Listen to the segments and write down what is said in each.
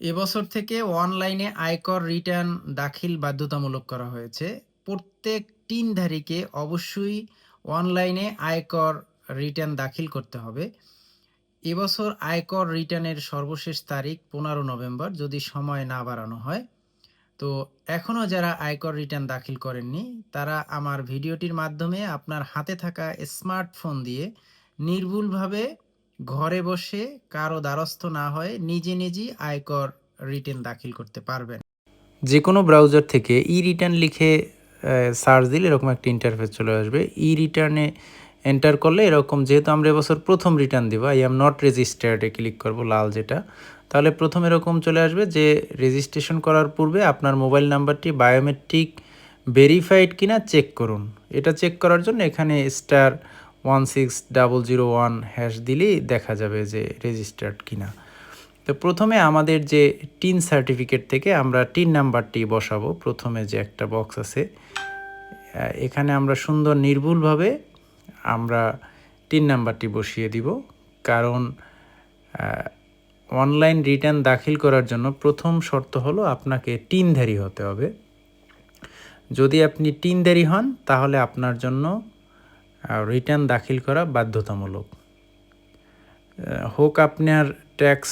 এবছর থেকে অনলাইনে আয়কর রিটার্ন দাখিল বাধ্যতামূলক করা হয়েছে। প্রত্যেক টিনধারীকে অবশ্যই অনলাইনে আয়কর রিটার্ন দাখিল করতে হবে। এবছর আয়কর রিটার্নের সর্বশেষ তারিখ পনেরো নভেম্বর, যদি সময় না বাড়ানো হয়। তো এখনও যারা আয়কর রিটার্ন দাখিল করেননি, তারা আমার ভিডিওটির মাধ্যমে আপনার হাতে থাকা স্মার্টফোন দিয়ে নির্ভুলভাবে ঘরে বসে কারও দ্বারস্থ না হয়ে নিজে নিজেই আয়কর রিটার্ন দাখিল করতে পারবেন। যে কোনো ব্রাউজার থেকে ই রিটার্ন লিখে সার্চ দিলে এরকম একটা ইন্টারফেস চলে আসবে। ই রিটার্নে এন্টার করলে এরকম, যেহেতু আমরা এবছর প্রথম রিটার্ন দিব আই এম নট রেজিস্টার্ডে ক্লিক করব লাল যেটা, তাহলে প্রথম এরকম চলে আসবে যে রেজিস্ট্রেশন করার পূর্বে আপনার মোবাইল নাম্বারটি বায়োমেট্রিক ভেরিফাইড কিনা চেক করুন। এটা চেক করার জন্য এখানে star one six double zero one hash দিলেই দেখা যাবে যে রেজিস্টার্ড কিনা। তো প্রথমে আমাদের যে টিন সার্টিফিকেট থেকে আমরা টিন নাম্বারটি বসাবো। প্রথমে যে একটা বক্স আছে। এখানে আমরা সুন্দর নির্ভুলভাবে আমরা টিন নাম্বারটি বসিয়ে দিব। কারণ অনলাইন রিটার্ন দাখিল করার জন্য প্রথম শর্ত হলো আপনাকে টিনধারী হতে হবে। যদি আপনি টিনধারী হন, তাহলে আপনার জন্য রিটার্ন দাখিল করা বাধ্যতামূলক। হোক আপনার ট্যাক্স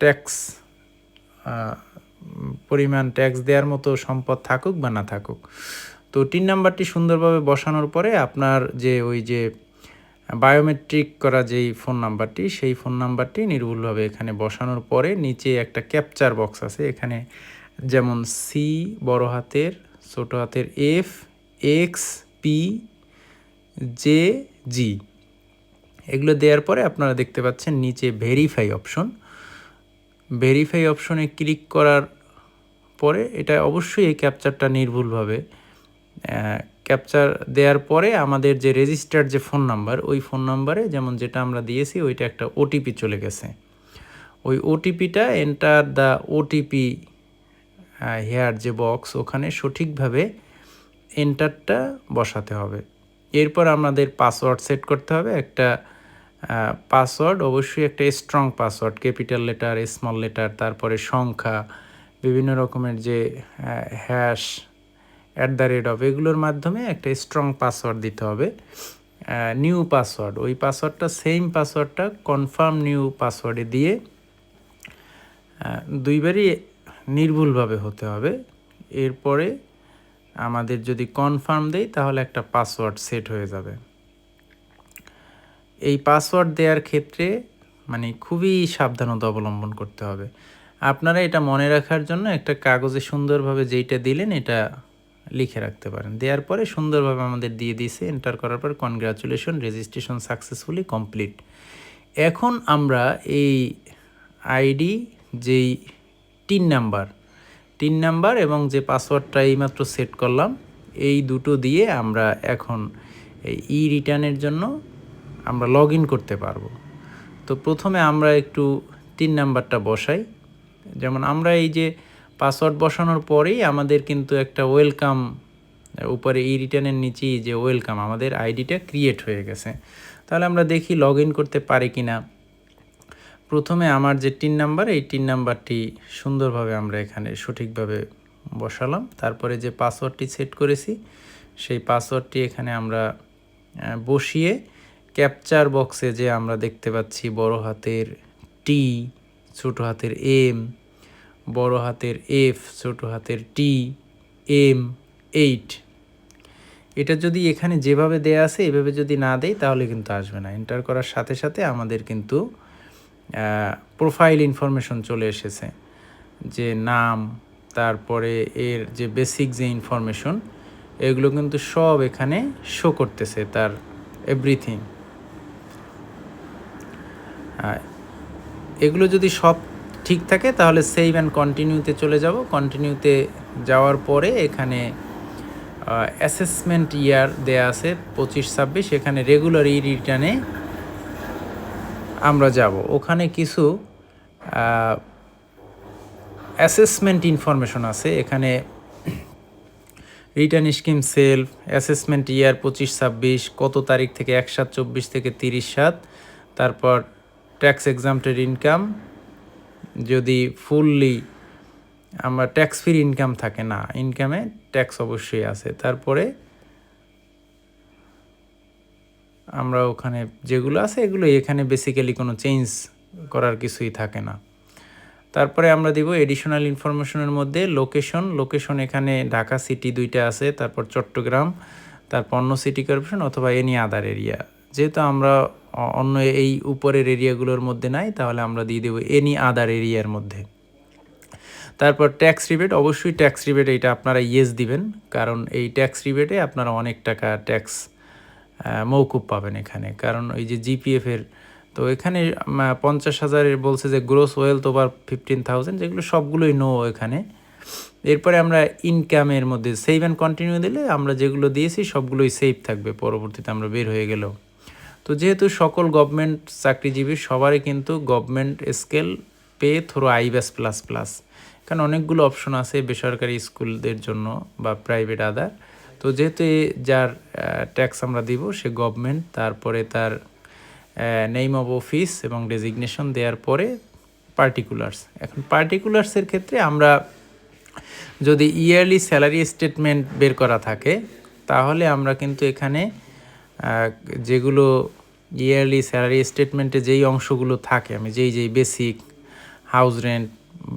ট্যাক্স পরিমাণ ট্যাক্স দেওয়ার মতো সম্পদ থাকুক বা না থাকুক। তো টিন নাম্বারটি সুন্দরভাবে বসানোর পরে আপনার যে ওই যে বায়োমেট্রিক করা যেই ফোন নাম্বারটি সেই ফোন নাম্বারটি নির্ভুলভাবে এখানে বসানোর পরে নিচে একটা ক্যাপচার বক্স আছে। এখানে যেমন সি বড় হাতের, ছোট হাতের F X P J G. এগুলো দেওয়ার পরে আপনারা দেখতে পাচ্ছেন নিচে ভেরিফাই অপশন ভেরিফাই অপশনে ক্লিক করার পরে এটা অবশ্যই এই ক্যাপচারটা নির্ভুলভাবে ক্যাপচার দেওয়ার পরে আমাদের যে রেজিস্টার্ড যে ফোন নাম্বার ওই ফোন নাম্বারে যেমন যেটা আমরা দিয়েছি, ওইটা একটা ওটিপি চলে গেছে। ওই ওটিপিটা এন্টার দ্য ওটিপি হেয়ার যে বক্স ওখানে সঠিকভাবে এন্টারটা বসাতে হবে। এরপর আমাদের পাসওয়ার্ড সেট করতে হবে। একটা পাসওয়ার্ড অবশ্যই একটা strong password capital letter small letter তারপরে সংখ্যা, বিভিন্ন রকমের যে hash at the rate of এগুলোর মাধ্যমে একটা স্ট্রং পাসওয়ার্ড দিতে হবে। নিউ পাসওয়ার্ড ওই পাসওয়ার্ডটা সেম পাসওয়ার্ডটা কনফার্ম নিউ পাসওয়ার্ডে দিয়ে দুইবারই নির্ভুলভাবে হতে হবে। এরপরে আমাদের যদি কনফার্ম দেই, তাহলে একটা পাসওয়ার্ড সেট হয়ে যাবে। এই পাসওয়ার্ড দেওয়ার ক্ষেত্রে মানে খুবই সাবধানতা অবলম্বন করতে হবে। আপনারা এটা মনে রাখার জন্য একটা কাগজে সুন্দরভাবে যেইটা দিলেন, এটা লিখে রাখতে পারেন। দেওয়ার পরে সুন্দরভাবে আমাদের দিয়ে দিয়েছে এন্টার করার পর কনগ্রাচুলেশন রেজিস্ট্রেশন সাকসেসফুলি কমপ্লিট এখন আমরা এই আইডি যেই টিন নাম্বার তিন নাম্বার এবং যে পাসওয়ার্ডটা এইমাত্র সেট করলাম, এই দুটো দিয়ে আমরা এখন ই রিটার্নের জন্য আমরা লগ করতে পারব। তো প্রথমে আমরা একটু তিন নাম্বারটা বসাই। যেমন আমরা এই যে পাসওয়ার্ড বসানোর পরেই আমাদের কিন্তু একটা ওয়েলকাম উপরে ই রিটার্নের নিচেই যে ওয়েলকাম আমাদের আইডিটা ক্রিয়েট হয়ে গেছে। তাহলে আমরা দেখি লগ করতে পারি কি না প্রথমে আমার যে টিন নাম্বার, এই টিন নাম্বারটি সুন্দরভাবে আমরা এখানে সঠিকভাবে বসালাম। তারপরে যে পাসওয়ার্ডটি সেট করেছি, সেই পাসওয়ার্ডটি এখানে আমরা বসিয়ে ক্যাপচার বক্সে যে আমরা দেখতে পাচ্ছি বড় হাতের টি ছোট হাতের এম বড় হাতের এফ ছোট হাতের টি এম এইট এটা যদি এখানে যেভাবে দেয়া আছে, এভাবে যদি না দেয় তাহলে কিন্তু আসবে না। এন্টার করার সাথে সাথে আমাদের কিন্তু প্রোফাইল ইনফরমেশন চলে এসেছে যে নাম, তারপরে এর যে বেসিক যে ইনফরমেশন এগুলো কিন্তু সব এখানে শো করতেছে তার এভরিথিং এগুলো যদি সব ঠিক থাকে, তাহলে সেভ অ্যান্ড কন্টিনিউতে চলে যাব। কন্টিনিউতে যাওয়ার পরে এখানে অ্যাসেসমেন্ট ইয়ার দেয়া আছে পঁচিশ ছাব্বিশ। এখানে রেগুলার ই রিটার্নে আমরা যাব। ওখানে কিছু অ্যাসেসমেন্ট ইনফরমেশন আছে। এখানে return scheme self assessment year পঁচিশ, ছাব্বিশ, কত তারিখ থেকে এক সাত, চব্বিশ থেকে তিরিশ সাত, তারপর ট্যাক্স এক্সামটেড ইনকাম যদি ফুললি আমরা ট্যাক্স ফ্রি ইনকাম থাকে, না ইনকামে ট্যাক্স অবশ্যই আছে। তারপরে আমরা ওখানে যেগুলো আছে এগুলো, এখানে বেসিক্যালি কোনো চেঞ্জ করার কিছুই থাকে না। তারপরে আমরা দিব এডিশনাল ইনফরমেশনের মধ্যে লোকেশন লোকেশন এখানে ঢাকা সিটি দুইটা আছে, তারপর চট্টগ্রাম, তারপর অন্য সিটি কর্পোরেশন অথবা এনি আদার এরিয়া যেহেতু আমরা অন্য এই উপরের এরিয়াগুলোর মধ্যে নাই, তাহলে আমরা দিয়ে দেবো এনি আদার এরিয়ার মধ্যে। তারপর ট্যাক্স রিবেট অবশ্যই ট্যাক্স রিবেট এটা আপনারা ইয়েস দিবেন, কারণ এই ট্যাক্স রিবেটে আপনারা অনেক টাকা ট্যাক্স মৌকুব পাবেন এখানে। কারণ ওই যে জিপিএফের তো এখানে পঞ্চাশ হাজারের বলছে যে gross wealth over fifteen thousand যেগুলো সবগুলোই নো এখানে। এরপরে আমরা ইনকামের মধ্যে সেভ অ্যান্ড কন্টিনিউ দিলে আমরা যেগুলো দিয়েছি সবগুলোই সেভ থাকবে, পরবর্তীতে আমরা বের হয়ে গেলেও। তো যেহেতু সকল গভর্নমেন্ট চাকরিজীবী সবারই কিন্তু government scale pay through iBAS plus plus কারণ অনেকগুলো অপশন আছে বেসরকারি স্কুলদের জন্য বা প্রাইভেট আদার তো যেহেতু যার ট্যাক্স আমরা দিব, সে গভর্নমেন্ট তারপরে তার নেইম অফ অফিস এবং ডেজিগনেশন দেওয়ার পরে পার্টিকুলার্স এখন পার্টিকুলার্সের ক্ষেত্রে আমরা যদি ইয়ারলি স্যালারি স্টেটমেন্ট বের করা থাকে, তাহলে আমরা কিন্তু এখানে যেগুলো ইয়ারলি স্যালারি স্টেটমেন্টে যেই অংশগুলো থাকে, আমি যেই যেই basic house rent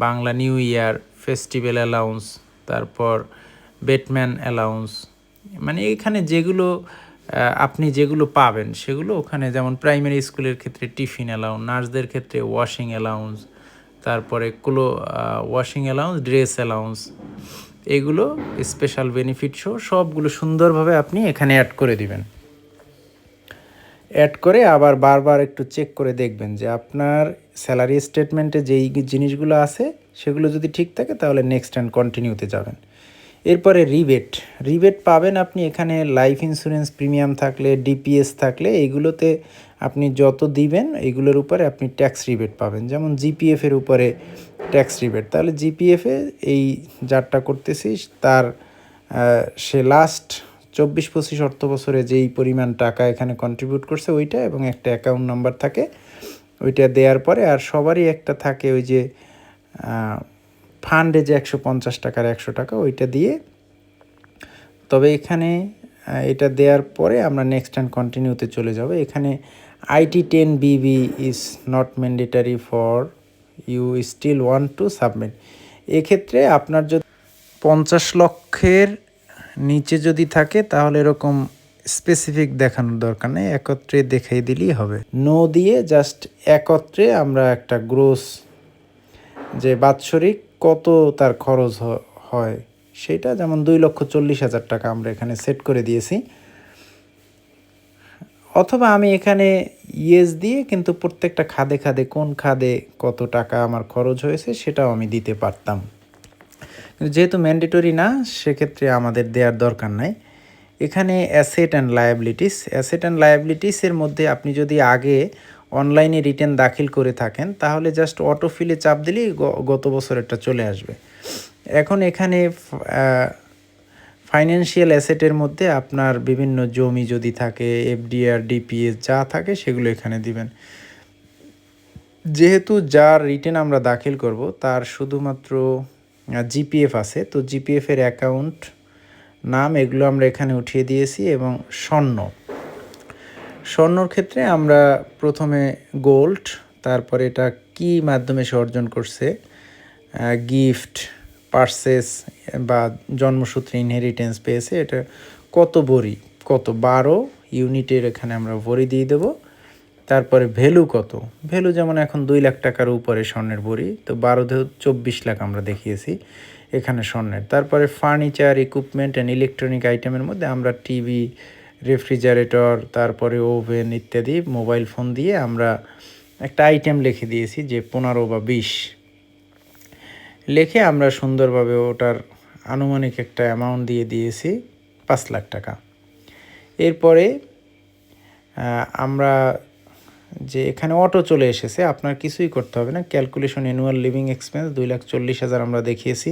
Bangla new year festival allowance তারপর বেটম্যান অ্যালাউন্স মানে এখানে যেগুলো আপনি যেগুলো পাবেন, সেগুলো ওখানে যেমন প্রাইমারি স্কুলের ক্ষেত্রে টিফিন অ্যালাউন্স নার্সদের ক্ষেত্রে ওয়াশিং অ্যালাউন্স তারপরে ক্লো ওয়াশিং অ্যালাউন্স ড্রেস অ্যালাউন্স এগুলো স্পেশাল বেনিফিট সহ সবগুলো সুন্দরভাবে আপনি এখানে অ্যাড করে দিবেন। অ্যাড করে আবার বারবার একটু চেক করে দেখবেন যে আপনার স্যালারি স্টেটমেন্টে যেই জিনিসগুলো আছে, সেগুলো যদি ঠিক থাকে তাহলে নেক্সট অ্যান্ড কন্টিনিউতে যাবেন। এরপরে রিবেট। রিবেট পাবেন আপনি এখানে লাইফ ইন্স্যুরেন্স প্রিমিয়াম থাকলে, ডিপিএস থাকলে এইগুলোতে আপনি যত দিবেন, এগুলোর উপরে আপনি ট্যাক্স রিবেট পাবেন। যেমন জিপিএফ এর উপরে ট্যাক্স রিবেট। তাহলে জিপিএফে এই যারটা করতেছিস, তার সে লাস্ট চব্বিশ পঁচিশ অর্থ বছরে যেই পরিমাণ টাকা এখানে কন্ট্রিবিউট করছে, ওইটা এবং একটা অ্যাকাউন্ট নাম্বার থাকে, ওইটা দেওয়ার পরে আর সবারই একটা থাকে ওই যে ফান্ডে যে একশো পঞ্চাশ টাকার একশো টাকা, ওইটা দিয়ে। তবে এখানে এটা দেওয়ার পরে আমরা নেক্সট অ্যান্ড কন্টিনিউতে চলে যাব। এখানে IT ten BB is not mandatory for you still want to submit এক্ষেত্রে আপনার যদি পঞ্চাশ লক্ষের নিচে যদি থাকে, তাহলে এরকম স্পেসিফিক দেখানোর দরকার নেই, একত্রে দেখাই দিলেই হবে। নো দিয়ে জাস্ট একত্রে আমরা একটা গ্রোস যে বাৎসরিক কত তার খরচ হয়? সেটা যেমন দুই লক্ষ চল্লিশ হাজার টাকা আমরা এখানে সেট করে দিয়েছি। অথবা আমি এখানে ইয়েস দিয়ে কিন্তু প্রত্যেকটা খাদে খাদে কোন খাদে কত টাকা আমার খরচ হয়েছে সেটাও আমি দিতে পারতাম। যেহেতু ম্যান্ডেটরি না, সেক্ষেত্রে আমাদের দেওয়ার দরকার নাই। এখানে asset and liabilities asset and লায়াবিলিটিসের মধ্যে আপনি যদি আগে অনলাইনে রিটার্ন দাখিল করে থাকেন, তাহলে জাস্ট অটো ফিলে চাপ দিলেই গত বছরেরটা চলে আসবে। এখন এখানে ফাইন্যান্সিয়াল অ্যাসেটের মধ্যে আপনার বিভিন্ন জমি যদি থাকে এফডিআর ডিপিএস যা থাকে সেগুলো এখানে দিবেন। যেহেতু যার রিটার্ন আমরা দাখিল করব, তার শুধুমাত্র জিপিএফ আছে, তো জিপিএফের অ্যাকাউন্ট নাম এগুলো আমরা এখানে উঠিয়ে দিয়েছি এবং স্বর্ণ। স্বর্ণর ক্ষেত্রে আমরা প্রথমে গোল্ড, তারপরে এটা কি মাধ্যমে সে অর্জন করছে? গিফট পার্সেস বা জন্মসূত্রে ইনহেরিটেন্স পেয়েছে, এটা কত বড়ি? কত? বারো ইউনিটের এখানে আমরা ভরি দিয়ে দেবো। তারপরে ভ্যালু কত? ভ্যালু যেমন এখন দুই লাখ টাকার উপরে স্বর্ণের বড়ি, তো বারো দেহ চব্বিশ লাখ আমরা দেখিয়েছি এখানে স্বর্ণের। তারপরে ফার্নিচার ইকুইপমেন্ট অ্যান্ড ইলেকট্রনিক আইটেমের মধ্যে আমরা টিভি রেফ্রিজারেটর তারপরে ওভেন ইত্যাদি মোবাইল ফোন দিয়ে আমরা একটা আইটেম লিখে দিয়েছি যে পনেরো বা বিশ। লিখে আমরা সুন্দরভাবে ওটার আনুমানিক একটা অ্যামাউন্ট দিয়ে দিয়েছি পাঁচ লাখ টাকা। এরপরে আমরা যে এখানে অটো চলে এসেছে, আপনার কিছুই করতে হবে না। ক্যালকুলেশন অ্যানুয়াল লিভিং এক্সপেন্স দুই লাখ চল্লিশ হাজার আমরা দেখিয়েছি।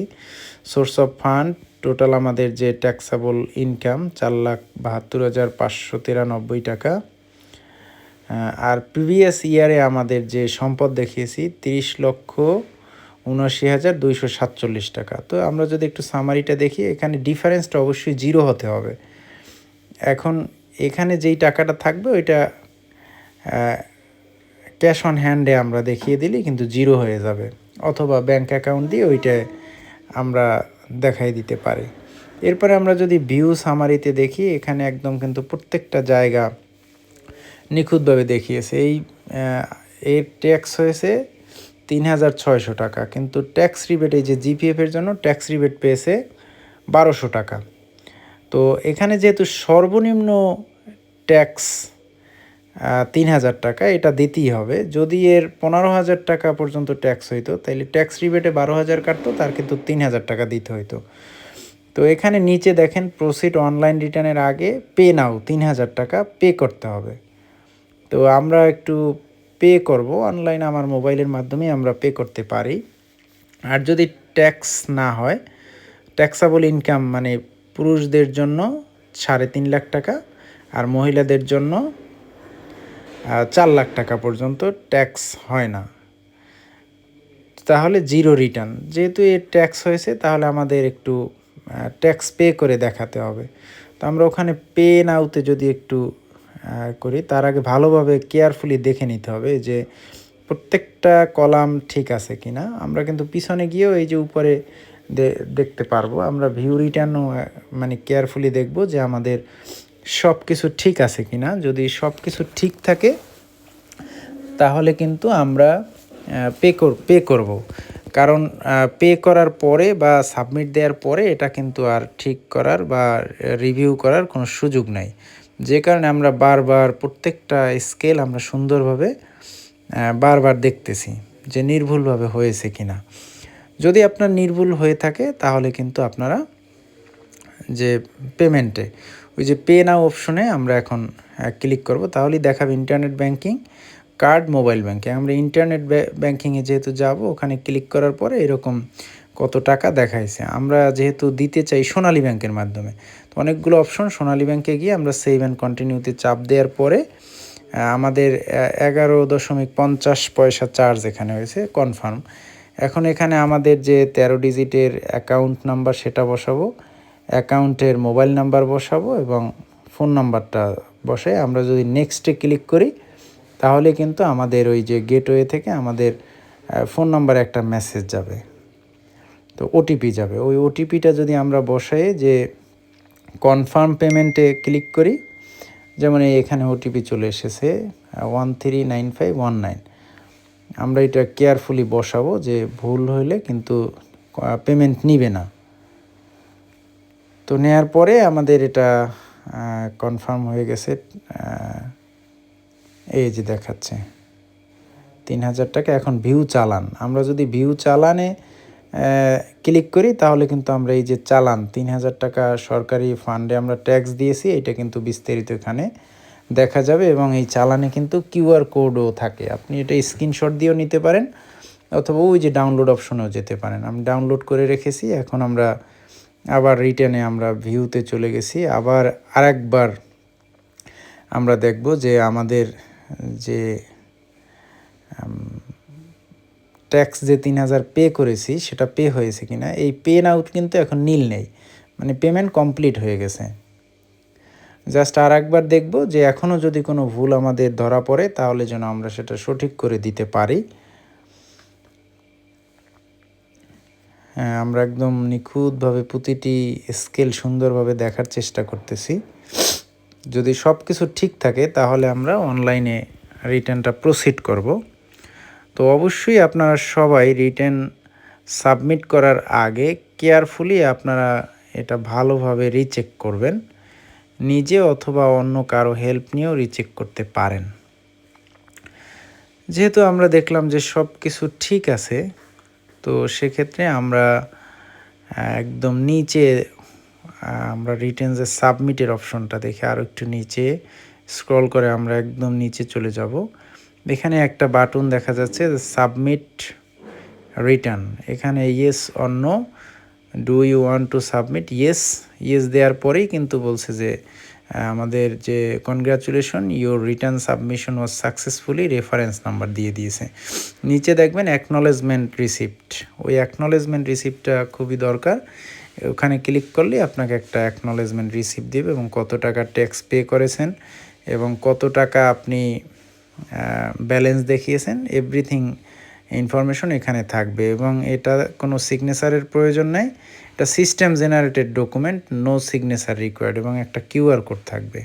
সোর্স অফ ফান্ড টোটাল আমাদের যে ট্যাক্সাবল ইনকাম চার লাখ বাহাত্তর হাজার পাঁচশো তিরানব্বই টাকা। আর প্রিভিয়াস ইয়ারে আমাদের যে সম্পদ দেখিয়েছি, তিরিশ লক্ষ উনআশি হাজার দুইশো সাতচল্লিশ টাকা। তো আমরা যদি একটু সামারিটা দেখি, এখানে ডিফারেন্সটা অবশ্যই জিরো হতে হবে। এখন এখানে যেই টাকাটা থাকবে, ওইটা ক্যাশ অন হ্যান্ডে আমরা দেখিয়ে দিলে কিন্তু জিরো হয়ে যাবে। অথবা ব্যাংক অ্যাকাউন্ট দিয়ে ওইটা আমরা দেখাই দিতে পারে। এরপরে আমরা যদি ভিউ সামারিতে দেখি, এখানে একদম কিন্তু প্রত্যেকটা জায়গা নিখুঁতভাবে দেখিয়েছে। এই এর ট্যাক্স হয়েছে তিন হাজার ছয়শো টাকা, কিন্তু ট্যাক্স রিবেট এই যে জিপিএফের জন্য ট্যাক্স রিবেট পেয়েছে বারোশো টাকা। তো এখানে যেহেতু সর্বনিম্ন ট্যাক্স তিন হাজার টাকা, এটা দিতেই হবে। যদি এর পনেরো হাজার টাকা পর্যন্ত ট্যাক্স হইতো তাহলে ট্যাক্স রিবেটে বারো হাজার কাটতো, তার কিন্তু তিন হাজার টাকা দিতে হইতো। তো এখানে নিচে দেখেন প্রসিড অনলাইন রিটার্নের আগে পে নাও তিন হাজার টাকা পে করতে হবে। তো আমরা একটু পে করব অনলাইন আমার মোবাইলের মাধ্যমে আমরা পে করতে পারি। আর যদি ট্যাক্স না হয় ট্যাক্সাবল ইনকাম মানে পুরুষদের জন্য সাড়ে তিন লাখ টাকা, আর মহিলাদের জন্য চার লাখ টাকা পর্যন্ত ট্যাক্স হয় না। তাহলে জিরো রিটার্ন যেহেতু এর ট্যাক্স হয়েছে, তাহলে আমাদের একটু ট্যাক্স পে করে দেখাতে হবে। তো আমরা ওখানে পে নাওতে যদি একটু করি, তার আগে ভালোভাবে কেয়ারফুলি দেখে নিতে হবে যে প্রত্যেকটা কলাম ঠিক আছে কিনা। আমরা কিন্তু পিছনে গিয়েও এই যে উপরে দেখতে পারব। আমরা ভিউ রিটার্নও মানে কেয়ারফুলি দেখব যে আমাদের সব কিছু ঠিক আছে কি না যদি সব কিছু ঠিক থাকে, তাহলে কিন্তু আমরা পে কর পে করব। কারণ পে করার পরে বা সাবমিট দেওয়ার পরে এটা কিন্তু আর ঠিক করার বা রিভিউ করার কোনো সুযোগ নাই। যে কারণে আমরা বারবার প্রত্যেকটা স্কেল আমরা সুন্দরভাবে বারবার দেখতেছি যে নির্ভুলভাবে হয়েছে কি না যদি আপনার নির্ভুল হয়ে থাকে, তাহলে কিন্তু আপনারা যে পেমেন্টে ওই যে পে নাও অপশনে আমরা এখন ক্লিক করব। তাহলেই দেখাবে internet banking card mobile banking আমরা ইন্টারনেট ব্যাংকিংয়ে যেহেতু যাব, ওখানে ক্লিক করার পরে এরকম কত টাকা দেখাইছে। আমরা যেহেতু দিতে চাই সোনালী ব্যাংকের মাধ্যমে, তো অনেকগুলো অপশন সোনালী ব্যাংকে গিয়ে আমরা সেভ অ্যান্ড কন্টিনিউতে চাপ দেওয়ার পরে আমাদের এগারো দশমিক পঞ্চাশ পয়সা চার্জ এখানে হয়েছে কনফার্ম এখন এখানে আমাদের যে তেরো ডিজিটের অ্যাকাউন্ট নাম্বার সেটা বসাবো। অ্যাকাউন্টের মোবাইল নাম্বার বসাবো এবং ফোন নাম্বারটা বসে আমরা যদি নেক্সটে ক্লিক করি, তাহলে কিন্তু আমাদের ওই যে গেটওয়ে থেকে আমাদের ফোন নাম্বারে একটা মেসেজ যাবে। তো ওটিপি যাবে। ওই ওটিপিটা যদি আমরা বসাই যে কনফার্ম পেমেন্টে ক্লিক করি, যেমন এখানে ওটিপি চলে এসেছে one three nine five one nine আমরা এটা কেয়ারফুলি বসাবো যে ভুল হইলে কিন্তু পেমেন্ট নিবে না। তো নেয়ার পরে আমাদের এটা কনফার্ম হয়ে গেছে এই যে দেখাচ্ছে। তিন হাজার টাকা এখন ভিউ চালান। আমরা যদি ভিউ চালানে ক্লিক করি, তাহলে কিন্তু আমরা এই যে চালান, তিন হাজার টাকা সরকারি ফান্ডে আমরা ট্যাক্স দিয়েছি, এটা কিন্তু বিস্তারিত এখানে দেখা যাবে এবং এই চালানে কিন্তু কিউআর কোডও থাকে। আপনি এটা স্ক্রিনশট দিয়েও নিতে পারেন, অথবা ওই যে ডাউনলোড অপশনেও যেতে পারেন। আমি ডাউনলোড করে রেখেছি, এখন আমরা আবার রিটার্নে আমরা ভিউতে চলে গেছি। আবার আরেকবার আমরা দেখব যে আমাদের যে ট্যাক্স যে তিন হাজার পে করেছি, সেটা পে হয়েছে কিনা? এই পে আউট কিন্তু এখন নীল নেই। মানে পেমেন্ট কমপ্লিট হয়ে গেছে। জাস্ট আর একবার দেখব যে এখনও যদি কোনো ভুল আমাদের ধরা পড়ে, তাহলে যেন আমরা সেটা সঠিক করে দিতে পারি। আমরা একদম নিখুঁতভাবে প্রতিটি স্কেল সুন্দরভাবে দেখার চেষ্টা করতেছি। যদি সব কিছু ঠিক থাকে, তাহলে আমরা অনলাইনে রিটার্নটা প্রসিড করব। তো অবশ্যই আপনারা সবাই রিটার্ন সাবমিট করার আগে কেয়ারফুলি আপনারা এটা ভালোভাবে রিচেক করবেন। নিজে অথবা অন্য কারও হেল্প নিয়েও রিচেক করতে পারেন। যেহেতু আমরা দেখলাম যে সব কিছু ঠিক আছে তো সেক্ষেত্রে আমরা একদম নিচে আমরা রিটার্নসের সাবমিটের অপশনটা দেখে আরও একটু নিচে স্ক্রল করে আমরা একদম নিচে চলে যাব। এখানে একটা বাটন দেখা যাচ্ছে সাবমিট রিটার্ন এখানে ইয়েস অন্য do you want to submit yes yes দেওয়ার পরেই কিন্তু বলছে যে আমাদের যে congratulation your return submission was successfully reference number দিয়ে দিয়েছে। নিচে দেখবেন অ্যাকনলেজমেন্ট রিসিপ্ট ওই অ্যাকনলেজমেন্ট রিসিপ্টটা খুবই দরকার। ওখানে ক্লিক করলে আপনাকে একটা অ্যাকনলেজমেন্ট রিসিপ্ট দেবে এবং কত টাকা ট্যাক্স পে করেছেন এবং কত টাকা আপনি ব্যালেন্স দেখিয়েছেন এভরিথিং ইনফরমেশন এখানে থাকবে এবং এটা কোনো সিগনেচারের প্রয়োজন নেই। এটা system generated document no signature required এবং একটা কিউআর কোড থাকবে।